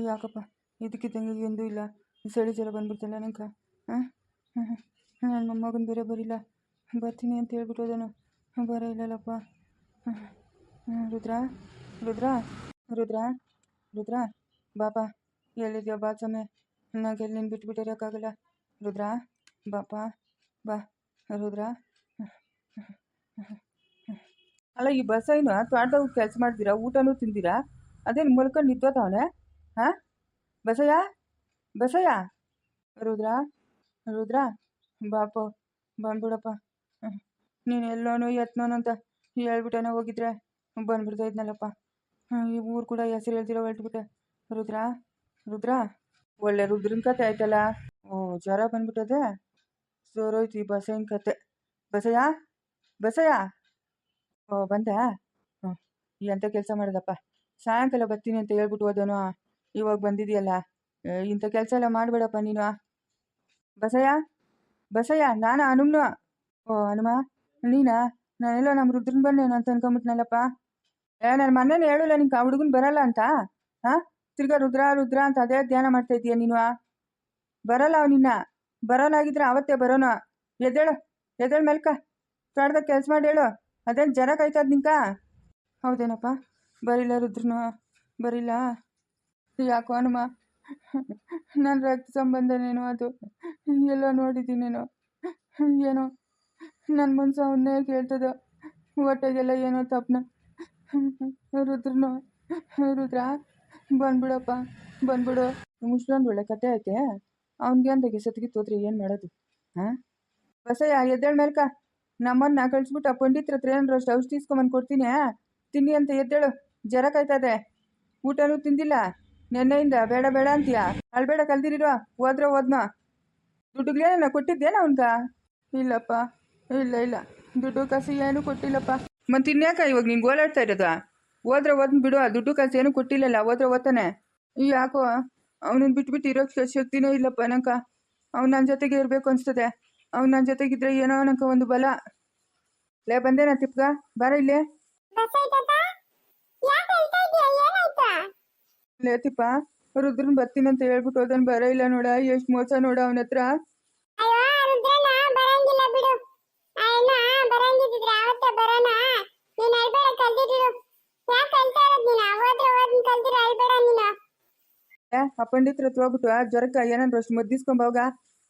ಯಾಕಪ್ಪ? ಇದಕ್ಕಿದ್ದಂಗೆ ಎಂದೂ ಇಲ್ಲ. ಚಳಿ ಜ್ವರ ಬಂದ್ಬಿಡ್ತಲ್ಲ ನಂಗೆ ಹಾಂ ನನ್ನ ಮೊಮ್ಮಗನ ಬೇರೆ ಬರಿಲ್ಲ. ಬರ್ತೀನಿ ಅಂತ ಹೇಳ್ಬಿಟ್ಟು ಹೋದನು. ಬರ ಇಲ್ಲಲ್ಲಪ್ಪ. ಹ್ಮ್, ರುದ್ರ? ರುದ್ರ? ರುದ್ರ? ರುದ್ರ? ಬಾಪಾ ಎಲ್ಲಿದ್ಯೋ ಬಾ ಸಮಯ ನಂಗೆ ಎಲ್ಲಿ ನಿನ್ನ ಬಿಟ್ಟು ಬಿಟ್ಟಿರೋಕ್ಕಾಗಲ್ಲ. ರುದ್ರ? ಬಾಪಾ? ಬಾ. ರುದ್ರ? ಅಲ್ಲ ಈ ಬಸ್ಸೈನು ತೋಟದಾಗ ಕೆಲಸ ಮಾಡ್ತೀರಾ? ಊಟನೂ ತಿಂದಿರಾ ಅದೇನು ಮಲ್ಕೊಂಡು ನಿಂತೋತವನೆ ಹಾಂ? ಬಸಯ್ಯ? ಬಸಯ್ಯ? ರುದ್ರ? ರುದ್ರ? ಬಾಪ, ಬಂದ್ಬಿಡಪ್ಪ. ನೀನು ಎಲ್ಲೋನು ಎತ್ನೋನು ಅಂತ ಹೇಳ್ಬಿಟ್ಟೇನೋ ಹೋಗಿದ್ರೆ ಬಂದ್ಬಿಡ್ತಾ ಇದ್ನಲ್ಲಪ್ಪ. ಈ ಊರು ಕೂಡ ಹೆಸರು ಹೇಳ್ತಿರೋ ಹೊರಟ್ಬಿಟ್ಟೆ ರುದ್ರ? ರುದ್ರ? ಒಳ್ಳೆ ರುದ್ರನ ಕತೆ ಆಯ್ತಲ್ಲ. ಓ, ಜ್ವರ ಬಂದ್ಬಿಟ್ಟದೆ? ಸೋರೋಯ್ತು ಈ ಬಸಯ್ಯನ ಕತೆ. ಬಸಯ್ಯ? ಬಸಯ್ಯ? ಓ, ಬಂದ. ಹ್ಞೂ ಎಂಥ ಕೆಲಸ ಮಾಡೋದಪ್ಪ? ಸಾಯಂಕಾಲ ಬರ್ತೀನಿ ಅಂತ ಹೇಳ್ಬಿಟ್ಟು ಹೋದನು? ಇವಾಗ ಬಂದಿದೆಯಲ್ಲ? ಇಂಥ ಕೆಲಸ ಎಲ್ಲ ಮಾಡಬೇಡಪ್ಪ ನೀನು. ಬಸಯ್ಯ? ಬಸಯ್ಯ, ನಾನು ಹನುಮ್ನು ಓ ಹನುಮ ನೀನಾ? ನಾನೆಲ್ಲೋ ನಮ್ಮ ರುದ್ರನ್ ಬಂದೇನು ಅಂತ ಅನ್ಕೊಂಬಿಟ್ನಲ್ಲಪ್ಪ. ಏ ನನ್ನ ಮನೇಲಿ ಹೇಳಲ್ಲ ನಿಂಗೆ ಆ ಹುಡುಗನ್ ಬರಲ್ಲ ಅಂತ? ಹಾಂ ತಿರ್ಗಾ ರುದ್ರ ರುದ್ರ ಅಂತ ಅದೇ ಧ್ಯಾನ ಮಾಡ್ತಾ ಇದೀಯ ನೀನು ಬರಲ್ಲ ಅವನಿನ್ನ ಬರೋನಾಗಿದ್ರೆ ಅವತ್ತೇ ಬರೋನು. ಎದ್ದೇಳು ಎದ್ದೇಳು ಮೆಲ್ಕ. ತೋಟದಾಗ ಕೆಲಸ ಮಾಡಿ ಹೇಳು. ಅದೇನು ಜರ ಕಾಯ್ತದ ನಿಂಕ ಹೌದೇನಪ್ಪ? ಬರಿಲ್ಲ ರುದ್ರನು. ಬರಿಲ್ಲ. ಯಾಕೋ ಹನುಮ ನನ್ನ ರಕ್ತ ಸಂಬಂಧನೇನೋ ಅದು? ಎಲ್ಲೋ ನೋಡಿದ್ದೀನೇನೋ ಏನೋ? ನನ್ನ ಮನ್ಸು ಅವನ್ನೇ ಕೇಳ್ತದ. ಹೊಟ್ಟೆಗೆಲ್ಲ ಏನೋ ತಪ್ಪನ ರುದ್ರನು. ರುದ್ರ, ಬಂದ್ಬಿಡಪ್ಪ. ಬಂದ್ಬಿಡು. ಮುಷ್ಟೊಂದು ಒಳ್ಳೆ ಕತೆ ಐತೆ. ಅವನಿಗೆ ಅಂದಾಗೆ ಸತ್ಗಿ ತೋತ್ರಿ, ಏನು ಮಾಡೋದು? ಹಾಂ? ಬಸಯ್ಯ, ಎದ್ದೇಳ ಮೇಲ್ಕ ನಮ್ಮನ್ನ ಕಳಿಸ್ಬಿಟ್ಟು ಆ ಪಂಡಿತ್ರ ಹತ್ರ ಏನಾರು ಔಷಧಿ ಇಸ್ಕೊಂಬಂದು ಕೊಡ್ತೀನಿ. ತಿನ್ನಿ ಅಂತ ಎದ್ದೇಳು. ಜ್ವರ ಕಾಯ್ತದೆ ಊಟನೂ ತಿಂದಿಲ್ಲ. ನೆನ್ನೆಯಿಂದ ಬೇಡ ಬೇಡ ಅಂತೀಯ? ಅಳ್ಬೇಡ ಕಲ್ದಿರಿರೋ ಹೋದ್ರೆ ಹೋದ್ನ. ದುಡ್ಡುಗಳೇನ ಕೊಟ್ಟಿದ್ದೇನ ಅವನ್ಗ? ಇಲ್ಲಪ್ಪ, ಇಲ್ಲ ಇಲ್ಲ. ದುಡ್ಡು ಕಾಸು ಏನು ಕೊಟ್ಟಿಲ್ಲಪ್ಪ. ಮತ್ತೆ ಇನ್ಯಾಕ ಇವಾಗ ನೀನು ಗೋಳಾಡ್ತಾ ಇರೋದು? ಹೋದ್ರೆ ಓದ್ನ ಬಿಡು, ಆ ದುಡ್ಡು ಕಾಸು ಏನು ಕೊಟ್ಟಿಲ್ಲಲ್ಲ, ಹೋದ್ರೆ ಓದ್ತಾನೆ ಯಾಕೋ ಅವನನ್ನ ಬಿಟ್ಬಿಟ್ಟು ಇರೋಕ್ಕೆ ಶಕ್ತಿನೇ ಇಲ್ಲಪ್ಪ ನಂಕ ಅವ್ನು ನನ್ನ ಜೊತೆಗೆ ಇರಬೇಕು ಅನ್ಸ್ತದೆ. ಅವ್ನು ನನ್ನ ಜೊತೆಗಿದ್ರೆ ಏನೋ ನಂಕ ಒಂದು ಬಲ. ಲೇ ಬಂದೇನಾ ತಿಪ್ಗ? ಬಾರ ಇಲ್ಲೇ? ಲೇ ತಿಪ್ಪ ರುದ್ರನ್ ಬರ್ತೀನಿ ಅಂತ ಹೇಳ್ಬಿಟ್ಟು ಹೋದನ್ ಬರ ಇಲ್ಲ ನೋಡ. ಎಷ್ಟು ಮೋಸ ನೋಡ ಅವನ ಹತ್ರ. ಆ ಪಂಡಿತ್ರ ಹತ್ರ ಹೋಗ್ಬಿಟ್ಟು ಆ ಜ್ವರಕ್ಕ ಏನಾದ್ರು ಅಷ್ಟು ಮದ್ದಿಸ್ಕೊಂಬೋಗ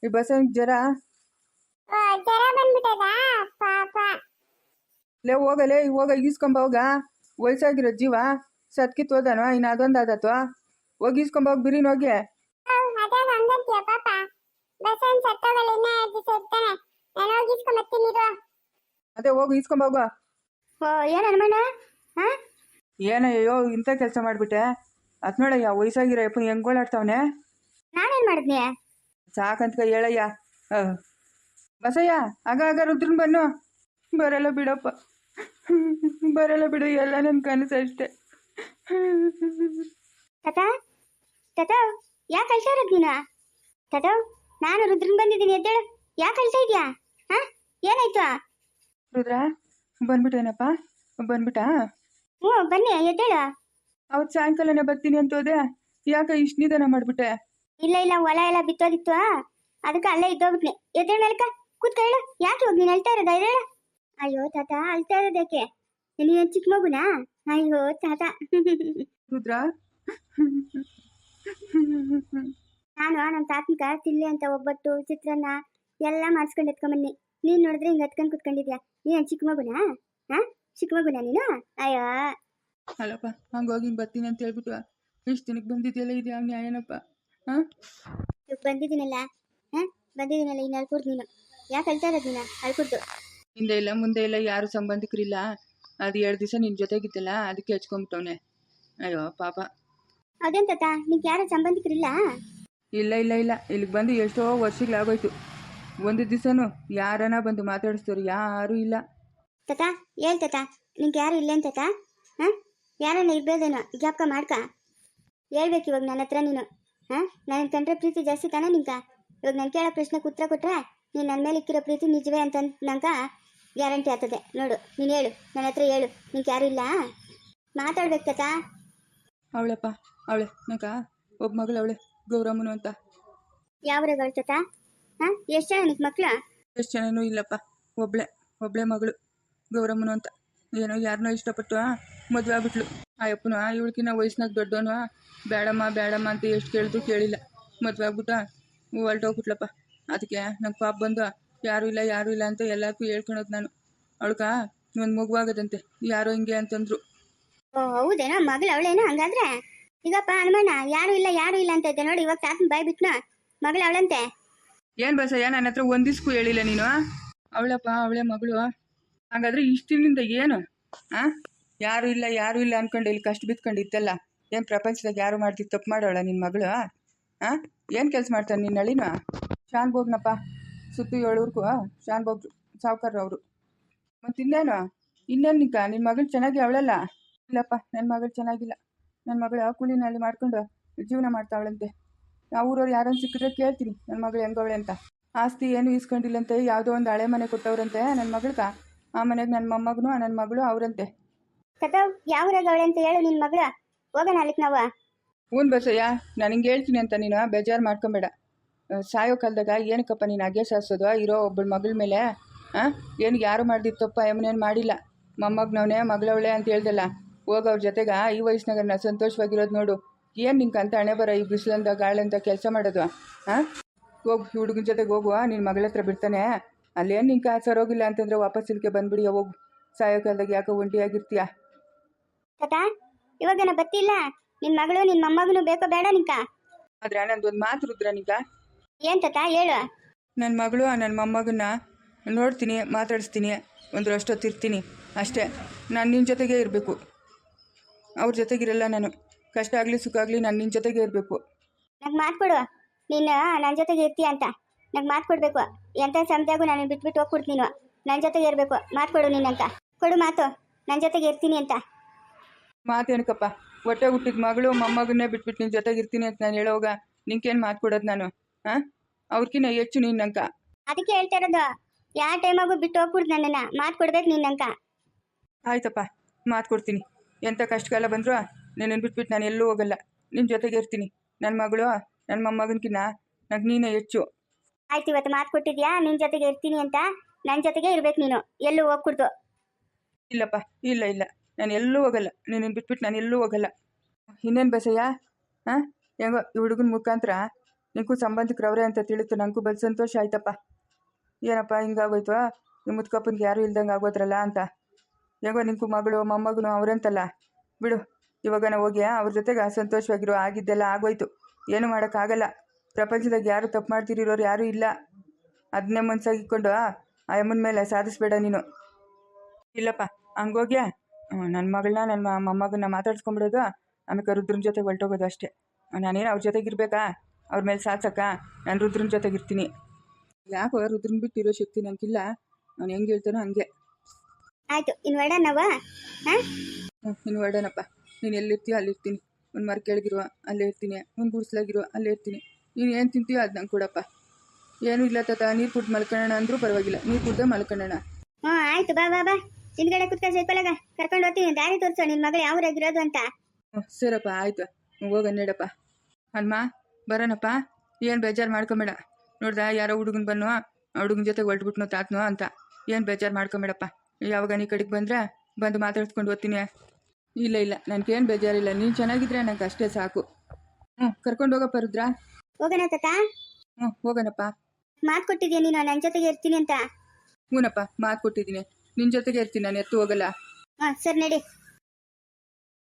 ಈ ಬಸ್ ಜ್ವರ. ಲೇ ಹೋಗಲೇ ಹೋಗ. ಈಸ್ಕೊಂಬೋಗ ವಯಸ್ಸಾಗಿರೋ ಜೀವ. ಸತ್ಕಿತ್ ಹೋದನೋ ಇನ್ನು ಅದೊಂದು ಆದತ್ವ ಹೋಗಿ ಈಸ್ಕೊಂಬೋಗ್ ಬಿರಿನ್ ಹೋಗಿ. ಅದೇ ಹೋಗಿ ಹಾ? ಏನಯ್ಯೋ ಇಂಥ ಕೆಲಸ ಮಾಡಿಬಿಟ್ಟೆ. ಅತ್ ನೋಡಯ್ಯ ವಯಸ್ಸಾಗಿರೋ ಯಪ್ಪ ಹೆಂಗ್ ನಾನು ನಾನೇನ್ ಮಾಡಿದ್ನಿ? ಸಾಕಂತ ಹೇಳಯ್ಯ. ಬಸಯ್ಯ ಆಗ ಆಗ ರುದ್ರನ್ ಬನ್ನು. ಬರಲ್ಲ ಬಿಡಪ್ಪ. ಬರಲ್ಲ ಬಿಡು ಎಲ್ಲ ನನ್ನ ಕನಸು ಅಷ್ಟೇ. ತಾತ? ತಾತ ಯಾಕೆ ಅಳ್ತಾ ಇರೋದು ನೀನು? ತಾತ ನಾನು ರುದ್ರನ್ ಬಂದಿದ್ದೀನಿ ಎದ್ದೇಳು. ಯಾಕೆ ಅಳ್ತಾ ಇದ್ಯಾ? ಹಾ? ಏನಾಯ್ತು? ರುದ್ರ ಬಂದ್ಬಿಟ್ಟೇನಪ್ಪ ಬಂದ್ಬಿಟ್ಟ ಹ್ಞೂ ಬನ್ನಿ ಎದ್ದೇಳು. ಅವತ್ತು ಸಾಯಂಕಾಲನೇ ಬರ್ತೀನಿ ಅಂತ ಹೋದೆ. ಯಾಕೆ ಇಷ್ಟು ನಿಧಾನ ಮಾಡ್ಬಿಟ್ಟೆ? ಇಲ್ಲ ಇಲ್ಲ ಹೊಲ ಎಲ್ಲ ಬಿತ್ತೋದಿತ್ತು. ಅದಕ್ಕೆ ಅಲ್ಲೇ ಇದ್ದೋಗ್ಬಿಟ್ನಿ. ಎದ್ದೇಳು ಮೇಲ್ಕ ಕೂತ್ಕೊಳ್ಳು ಯಾಕೆ ಹೋಗಿ ನೀನು ಅಳ್ತಾ ಇರೋದ? ಎದ್ದೇಳು ಅಯ್ಯೋ ತಾತ ಅಳ್ತಾ ಇರೋದಕ್ಕೆ ನೀನು ಚಿಕ್ಕ ಮಗುನಾ? ಅಯ್ಯೋ ತಾತ. ರುದ್ರ. ನಾನು ನಮ್ಮ ತಾತನಿಕ ತಿಲ್ಲಿ ಅಂತ ಒಬ್ಬಟ್ಟು ಚಿತ್ರಾನ್ನ ಎಲ್ಲ ಮಾಡಿಸ್ಕೊಂಡು ಎತ್ಕೊಂಬನ್ನಿ. ನೀನು ನೋಡಿದ್ರೆ ಹಿಂಗೆ ಎತ್ಕೊಂಡು ಕುತ್ಕೊಂಡಿದ್ಯಾ? ನೀನು ಚಿಕ್ಕ ಮಗುನಾ? ಹಾ ಚಿಕ್ಕ ಮಗುನಾ ನೀನು? ಅಯ್ಯೋ. ಅಲ್ಲಪ್ಪ ಹಂಗೋಗಿ ಬರ್ತೀನಿ ಅಂತ ಹೇಳ್ಬಿಟ್ಟು ಇಷ್ಟು ದಿನಕ್ಕೆ ಬಂದಿದೆಯಲ್ಲ ಇದು ಯಾವ ನ್ಯಾಯನಪ್ಪ ಹಾಂ ಬಂದಿದ್ದೀನಲ್ಲ ಹಾ ಬಂದಿದ್ದೀನಲ್ಲ ಇನ್ನು ಅಳ್ಕೂಡ್ದು ನೀನು. ಯಾಕೆ ಅಳ್ತಾ ಇರೋದು ನೀನು? ಅಳ್ಕೂಡ್ದು. ಹಿಂದೆ ಇಲ್ಲ ಮುಂದೆ ಇಲ್ಲ ಯಾರು ಸಂಬಂಧಿಕರಿಲ್ಲ. ಅದು ಎರಡು ದಿವಸ ನಿನ್ ಜೊತೆಗಿದ್ದಲ್ಲ ಅದಕ್ಕೆ ಹಚ್ಕೊಂಬಿಟ್ಟವನೆ. ಅಯ್ಯೋ ಪಾಪ. ಅದೇನ್ ತಾತ ನಿಂಗೆ ಯಾರ ಸಂಬಂಧಿಕರಿಲ್ಲ? ಇಲ್ಲ ಇಲ್ಲ ಇಲ್ಲ. ಇಲ್ಲಿಗೆ ಬಂದು ಎಷ್ಟೋ ವರ್ಷಗಳಾಗೋಯ್ತು. ಒಂದು ದಿವಸನೂ ಯಾರನ ಬಂದು ಮಾತಾಡಿಸ್ತಾರೆ ಯಾರೂ ಇಲ್ಲ. ತಾತ ಹೇಳ್ ತಾತ ನಿಂಗೆ ಯಾರು ಇಲ್ಲ ತಾತ? ಹಾಂ? ಯಾರನ್ನ ಇರ್ಬೋದೇನೋ ಜ್ಞಾಪಕ ಮಾಡ್ಕ. ಹೇಳ್ಬೇಕು ಇವಾಗ ನನ್ನ ಹತ್ರ ನೀನು. ಹಾ? ನನ್ನ ಕಂಡ್ರೆ ಪ್ರೀತಿ ಜಾಸ್ತಿ ತಾನೇ ನಿಂಕ ಇವಾಗ ನಾನು ಕೇಳೋ ಪ್ರಶ್ನೆಗೆ ಉತ್ತರ ಕೊಟ್ರೆ ನೀನು ನನ್ನ ಮೇಲೆ ಇಕ್ಕಿರೋ ಪ್ರೀತಿ ನಿಜವೇ ಅಂತ ನಂಗೆ ಗ್ಯಾರಂಟಿ ಆಗ್ತದೆ. ನೋಡು ನೀನು ಹೇಳು ನನ್ನ ಹತ್ರ ಹೇಳು ನಿಂಗೆ ಯಾರು ಇಲ್ಲ? ಮಾತಾಡ್ಬೇಕು ತಾತ. ಅವಳಪ್ಪ ಅವಳೆ ನಕ ಒಬ್ಬ ಮಗಳು ಅವಳೆ ಗೌರಮ್ಮನು ಅಂತ. ಯಾವ ತಾತ? ಹಾಂ? ಎಷ್ಟು ಜನ ನಿಕ್ಕೆ ಮಕ್ಳು? ಎಷ್ಟು ಜನನೂ ಇಲ್ಲಪ್ಪ ಒಬ್ಳೆ ಒಬ್ಳೆ ಮಗಳು ಗೌರಮ್ಮನು ಅಂತ. ಏನೋ ಯಾರನ್ನೋ ಇಷ್ಟಪಟ್ಟು ಮದುವೆ ಆಗ್ಬಿಟ್ಲು. ಆ ಇವಳಿಗಿನ ವಯಸ್ಸಿನಾಗ ದೊಡ್ಡವನು ಬೇಡಮ್ಮ ಬೇಡಮ್ಮ ಅಂತ ಎಷ್ಟು ಕೇಳಿದ್ರು ಕೇಳಿಲ್ಲ. ಮದುವೆ ಆಗ್ಬಿಟ್ಟ ಹೊರಟೋಗ್ಬಿಟ್ಲಪ್ಪ ಅದಕ್ಕೆ ನಂಗೆ ಪಾಪ ಬಂದು ಯಾರೂ ಇಲ್ಲ ಯಾರು ಇಲ್ಲ ಅಂತ ಎಲ್ಲಕ್ಕೂ ಹೇಳ್ಕೊಳೋದು ನಾನು. ಅವಳ್ಕ ಒಂದು ಮಗುವಾಗದಂತೆ ಯಾರೋ ಹಿಂಗೆ ಅಂತಂದ್ರು. ಓ ಹೌದೇನೋ? ಮಗಳು ಅವಳೇನೋ? ಹಂಗಾದ್ರೆ? ಈಗಪ್ಪ ಹನುಮಣ್ಣ ಯಾರು ಇಲ್ಲ ಯಾರು ಇಲ್ಲ ಅಂತ ಇದ್ದೆ ನೋಡಿ ಇವಾಗ ತಾತನ ಬಾಯ್ ಬಿಟ್ನ? ಮಗಳು ಅವಳಂತೆ? ಏನ್ ಬಸಯ್ಯ ನನ್ನ ಹತ್ರ ಒಂದಿಸ್ಕು ಹೇಳಿಲ್ಲ ನೀನು? ಅವಳಪ್ಪ ಅವಳೆ ಮಗಳು. ಹಾಗಾದ್ರೆ ಇಷ್ಟಿನಿಂದ ಏನು? ಆ? ಯಾರು ಇಲ್ಲ ಯಾರು ಇಲ್ಲ ಅನ್ಕೊಂಡು ಇಲ್ಲಿ ಕಷ್ಟ ಬಿತ್ಕೊಂಡು ಇತ್ತಲ್ಲ ಏನು ಪ್ರಪಂಚದಾಗ ಯಾರು ಮಾಡ್ತಿದ್ದು ತಪ್ಪು ಮಾಡೋಳ ನಿನ್ನ ಮಗಳು? ಆ? ಏನು ಕೆಲಸ ಮಾಡ್ತಾನೆ ನಿನ್ನ ಅಳಿನ ಶಾನ್ ಬೋಗ್ನಪ್ಪ ಸುತ್ತು ಏಳೂರ್ಗೂ ಶಾನ್ ಬೋಗ್ರು ಸಾವ್ಕಾರ್ರು ಅವರು ಮತ್ತು ಇನ್ನೇನು? ಇನ್ನೇನು ನಿನ್ನ ಮಗಳು ಚೆನ್ನಾಗಿ ಅವಳಲ್ಲ? ಇಲ್ಲಪ್ಪ ನನ್ನ ಮಗಳು ಚೆನ್ನಾಗಿಲ್ಲ. ನನ್ನ ಮಗಳು ಕೂಲಿನಲ್ಲಿ ಮಾಡ್ಕೊಂಡು ಜೀವನ ಮಾಡ್ತಾವಳಂತೆ. ನಾವು ಊರವ್ರು ಯಾರನ್ನು ಸಿಕ್ಕಿದ್ರೆ ಕೇಳ್ತೀನಿ ನನ್ನ ಮಗಳು ಹೆಂಗವಳೆ ಅಂತ. ಆಸ್ತಿ ಏನು ಇಸ್ಕೊಂಡಿಲ್ಲಂತೆ ಯಾವುದೋ ಒಂದು ಹಳೆ ಮನೆ ಕೊಟ್ಟವ್ರಂತೆ ನನ್ನ ಮಗಳ್ಗ. ಆ ಮನೆಗೆ ನನ್ನ ಮೊಮ್ಮಗನು ನನ್ನ ಮಗಳು ಅವರಂತೆ. ಕಥವ್ ಯಾವ ಅವಳೆ ಅಂತ ಹೇಳು ನಿನ್ನ ಮಗಳ. ಹೋಗೋಣ ಅಲ್ಲಿಗೆ ನಾವು. ಹ್ಞೂ ಬಸಯ್ಯ ನನಗೆ ಹಿಂಗೆ ಹೇಳ್ತೀನಿ ಅಂತ ನೀನು ಬೇಜಾರು ಮಾಡ್ಕೊಬೇಡ. ಸಾಯೋ ಕಾಲದಾಗ ಏನಕ್ಕಪ್ಪ ನೀನು ಅಗೆ ಸಾರಿಸೋದು? ಇರೋ ಒಬ್ಬಳು ಮಗಳ ಮೇಲೆ ಹಾಂ ಏನು ಯಾರು ಮಾಡ್ದಿತ್ತು ತಪ್ಪ ಎಮ್ಮನೇನು ಮಾಡಿಲ್ಲ. ಮೊಮ್ಮಗ್ನವನೇ ಮಗಳವಳೆ ಅಂತ ಹೇಳ್ದಲ್ಲ. ಹೋಗಿ ಅವ್ರ ಜೊತೆಗೆ ಈ ವಯಸ್ಸಿನಾಗ ನಾ ಸಂತೋಷವಾಗಿರೋದು ನೋಡು. ಏನು ನಿಂಗೆ ಅಂತ ಹಣೆ ಬರ ಈ ಬಿಸಿಲಂದ ಗಾಳಂತ ಕೆಲಸ ಮಾಡೋದು ಹಾಂ ಹೋಗಿ ಹುಡುಗನ ಜೊತೆಗೆ ಹೋಗುವ ನಿನ್ನ ಮಗಳ ಹತ್ರ ಬಿಡ್ತಾನೆ. ಅಲ್ಲೇನು ನಿಂಗೆ ಸರೋಗಿಲ್ಲ ಅಂತಂದ್ರೆ ವಾಪಸ್ ಇಲ್ಲಿಗೆ ಬಂದ್ಬಿಡಿ ಹೋಗು. ಸಾಯೋ ಕಾಲದಾಗ ಯಾಕೋ ಒಂಟಿಯಾಗಿರ್ತೀಯ ಇವಾಗ ಇವಾಗನ ಬತ್ತಿಲ್ಲ. ನಿನ್ನ ಮಗಳು ನಿನ್ನ ಮೊಮ್ಮಗನು ಬೇಕೋ ಬೇಡ ನಿಂಕ? ಆದ್ರೆ ನಂದೊಂದು ಮಾತು ರುದ್ರ ನಿಂಗ ಏನ್ ತಾತ ಹೇಳು. ನನ್ನ ಮಗಳು ನನ್ನ ಮೊಮ್ಮಗನ್ನ ನೋಡ್ತೀನಿ ಮಾತಾಡಿಸ್ತೀನಿ. ಒಂದು ಅಷ್ಟೊತ್ತು ಇರ್ತೀನಿ ಅಷ್ಟೇ. ನಾನು ನಿನ್ನ ಜೊತೆಗೇ ಇರಬೇಕು. ಅವ್ರ ಜೊತೆಗಿರಲ್ಲ ನಾನು. ಕಷ್ಟ ಆಗಲಿ ಸುಖ ಆಗಲಿ ನಾನು ನಿನ್ನ ಜೊತೆಗೇ ಇರಬೇಕು. ನಂಗೆ ಮಾತ್ಕೊಡು ನೀನು ನನ್ನ ಜೊತೆಗೆ ಇರ್ತೀಯ ಅಂತ. ನಂಗೆ ಮಾತು ಕೊಡಬೇಕು. ಎಂಥ ಸಮಯದಾಗೂ ನಾನು ಬಿಟ್ಬಿಟ್ಟು ಹೋಗ್ಬಿಡ್ತು ನೀನು. ನನ್ನ ಜೊತೆಗೆ ಇರಬೇಕು. ಮಾತು ಕೊಡು ನೀನಂತ ಕೊಡು ಮಾತು. ನನ್ನ ಜೊತೆಗೆ ಇರ್ತೀನಿ ಅಂತ. ಮಾತೇನಕ್ಕಪ್ಪ ಹೊಟ್ಟೆ ಹುಟ್ಟಿದ ಮಗಳು ಮೊಮ್ಮಗನ್ನೇ ಬಿಟ್ಬಿಟ್ಟು ನಿನ್ನ ಜೊತೆಗೆ ಇರ್ತೀನಿ ಅಂತ ನಾನು ಹೇಳೋವಾಗ ನಿಂಗೇನು ಮಾತು ಕೊಡೋದು ನಾನು? ಹಾಂ? ಅವ್ರಿಗಿನ್ನ ಹೆಚ್ಚು ನಿನ್ನಂಕ. ನಂಕ ಅದಕ್ಕೆ ಹೇಳ್ತಾ ಇರೋದು ಯಾವ ಆಗು ಬಿಟ್ಟು ಹೋಗ್ಬಿಡ್ತು ನನ್ನನ್ನು ಮಾತು ಕೊಡ್ಬೇಕು ನಿನ್ನಂಕ. ಆಯ್ತಪ್ಪ ಮಾತು ಕೊಡ್ತೀನಿ. ಎಂಥ ಕಷ್ಟಕಾಲ ಬಂದರೂ ನಿನ್ನನ್ನು ಬಿಟ್ಬಿಟ್ಟು ನಾನು ಎಲ್ಲೂ ಹೋಗಲ್ಲ. ನಿನ್ನ ಜೊತೆಗೆ ಇರ್ತೀನಿ. ನನ್ನ ಮಗಳು ನನ್ನ ಮೊಮ್ಮಗನ್ಕಿನ್ನ ನಂಗೆ ನೀನೇ ಹೆಚ್ಚು. ಆಯ್ತು ಇವತ್ತು ಮಾತು ಕೊಟ್ಟಿದ್ಯಾ? ನಿನ್ನ ಜೊತೆಗೆ ಇರ್ತೀನಿ ಅಂತ? ನನ್ನ ಜೊತೆಗೆ ಇರ್ಬೇಕು ನೀನು. ಎಲ್ಲೂ ಹೋಗ್ಬಿಡ್ತು ಇಲ್ಲಪ್ಪ ಇಲ್ಲ ಇಲ್ಲ. ನಾನು ಎಲ್ಲೂ ಹೋಗಲ್ಲ. ನಿನ್ನನ್ನು ಬಿಟ್ಬಿಟ್ಟು ನಾನು ಎಲ್ಲೂ ಹೋಗಲ್ಲ. ಇನ್ನೇನು ಬಸಯ್ಯ? ಹಾಂ? ಹೆಂಗೋ ಈ ಹುಡುಗನ ಮುಖಾಂತರ ನಿಂಗೂ ಸಂಬಂಧಿಕರವ್ರೆ ಅಂತ ತಿಳಿತು ನನಗೂ ಬಲ್ ಸಂತೋಷ ಆಯ್ತಪ್ಪ. ಏನಪ್ಪ ಹಿಂಗಾಗೋಯ್ತು ನಿಮ್ಮ ಮುತ್ಕಪ್ಪನಿಗೆ ಯಾರೂ ಇಲ್ದಂಗೆ ಆಗೋದ್ರಲ್ಲ ಅಂತ. ಹೇಗೋ ನಿಂಕು ಮಗಳು, ಮೊಮ್ಮಗನು ಅವರಂತಲ್ಲ ಬಿಡು, ಇವಾಗ ನಾವು ಹೋಗಿ ಅವ್ರ ಜೊತೆಗೆ ಅಸಂತೋಷವಾಗಿರೋ ಆಗಿದ್ದೆಲ್ಲ ಆಗೋಯ್ತು. ಏನು ಮಾಡೋಕ್ಕಾಗಲ್ಲ. ಪ್ರಪಂಚದಾಗ ಯಾರು ತಪ್ಪು ಮಾಡ್ತಿರೋರು ಯಾರೂ ಇಲ್ಲ. ಅದನ್ನೇ ಮನ್ಸಾಗಿಕೊಂಡು, ಆ ಅಮ್ಮನ ಮೇಲೆ ಸಾಧಿಸ್ಬೇಡ ನೀನು. ಇಲ್ಲಪ್ಪ, ಹಂಗೋಗ್ಯ? ನನ್ನ ಮಗಳನ್ನ ನನ್ನ ಮೊಮ್ಮಗನ್ನ ಮಾತಾಡ್ಸ್ಕೊಂಬಿಡೋದು ಆಮೇಲೆ ರುದ್ರನ ಜೊತೆಗೆ ಹೊರಟೋಗೋದು ಅಷ್ಟೇ. ನಾನೇನು ಅವ್ರ ಜೊತೆಗಿರ್ಬೇಕಾ ಅವ್ರ ಮೇಲೆ ಸಾಧ್ಸಕ್ಕ ನಾನು ರುದ್ರನ ಜೊತೆಗೆ ಇರ್ತೀನಿ ಯಾಕೋ ರುದ್ರನ್ ಬಿಟ್ಟು ಇರೋ ಶಕ್ತಿ ನನಗಿಲ್ಲ ನಾನು ಹೆಂಗೆ ಹೇಳ್ತಾನೋ ಹಂಗೆ. ಆಯ್ತು ಇನ್ನು ಇನ್ ಹಾಂ? ನೀನು ಹೊರಡೋಣಪ್ಪ ನೀನು ಎಲ್ಲಿರ್ತೀಯೋ ಅಲ್ಲಿರ್ತೀನಿ. ಒಂದು ಮರ ಕೆಳಗಿರುವ ಅಲ್ಲೇ ಇರ್ತೀನಿ. ಒಂದು ಗುಡಿಸ್ಲಾಗಿರುವ ಅಲ್ಲೇ ಇರ್ತೀನಿ. ನೀನು ಏನು ತಿಂತೀಯೋ ಅದು ನಂಗೆ ಕೊಡಪ್ಪ. ಏನೂ ಇಲ್ಲ ತಾತ ನೀರು ಕುಡ್ದು ಮಲ್ಕೊಳ್ಳೋಣ ಅಂದರೂ ಪರವಾಗಿಲ್ಲ. ನೀರು ಕುಡ್ದೆ ಮಲ್ಕೊಳ್ಳೋಣ ಹ್ಞೂ ಆಯ್ತು ಬಾ ಬಾ ಬಾ. ಹಿಂದ್ಗಡೆ ಕುತ್ಕ ಸೇರ್ಕೊಳಗ. ಕರ್ಕೊಂಡು ಹೋಗ್ತೀನಿ ದಾರಿ ತೋರಿಸೋ ನಿನ್ನ ಮಗಳು ಯಾವ ಊರಾಗಿರೋದು ಅಂತ. ಹ್ಞೂ ಸರಪ್ಪ ಆಯ್ತು. ಹೋಗ ನೀಡಪ್ಪ ಹನುಮ? ಬರೋಣಪ್ಪ ಏನು ಬೇಜಾರು ಮಾಡ್ಕೊಂಬೇಡ. ನೋಡ್ದ ಯಾರೋ ಹುಡುಗನ ಬನ್ನೋ ಹುಡುಗನ ಜೊತೆ ಹೊರಟ್ಬಿಟ್ನೋ ತಾತ್ನೋ ಅಂತ. ಏನು ಬೇಜಾರು ಮಾಡ್ಕೊಂಬೇಡಪ್ಪ. ಯಾವಾಗ ನೀ ಕಡೆಗೆ ಬಂದರೆ ಬಂದು ಮಾತಾಡ್ಸ್ಕೊಂಡು ಓದ್ತೀನಿ ಇಲ್ಲ ಇಲ್ಲ ನನಗೇನು ಬೇಜಾರಿಲ್ಲ. ನೀನು ಚೆನ್ನಾಗಿದ್ರೆ ನಂಗೆ ಅಷ್ಟೇ ಸಾಕು. ಹ್ಞೂ ಕರ್ಕೊಂಡು ಹೋಗಪ್ಪ ರುದ್ರ. ಹೋಗೋಣ ತಾತ. ಹ್ಞೂ ಹೋಗೋಣಪ್ಪ. ಮಾತು ಕೊಟ್ಟಿದ್ಯಾ ನೀನು? ನನ್ನ ಜೊತೆಗೆ ಇರ್ತೀನಿ ಅಂತ. ಹ್ಞೂನಪ್ಪ ಮಾತು ಕೊಟ್ಟಿದ್ದೀನಿ. ನಿನ್ನ ಜೊತೆಗೆ ಇರ್ತೀನಿ ನಾನು ಎತ್ತು ಹೋಗಲ್ಲ. ಹಾಂ ಸರಿ ನಡಿ.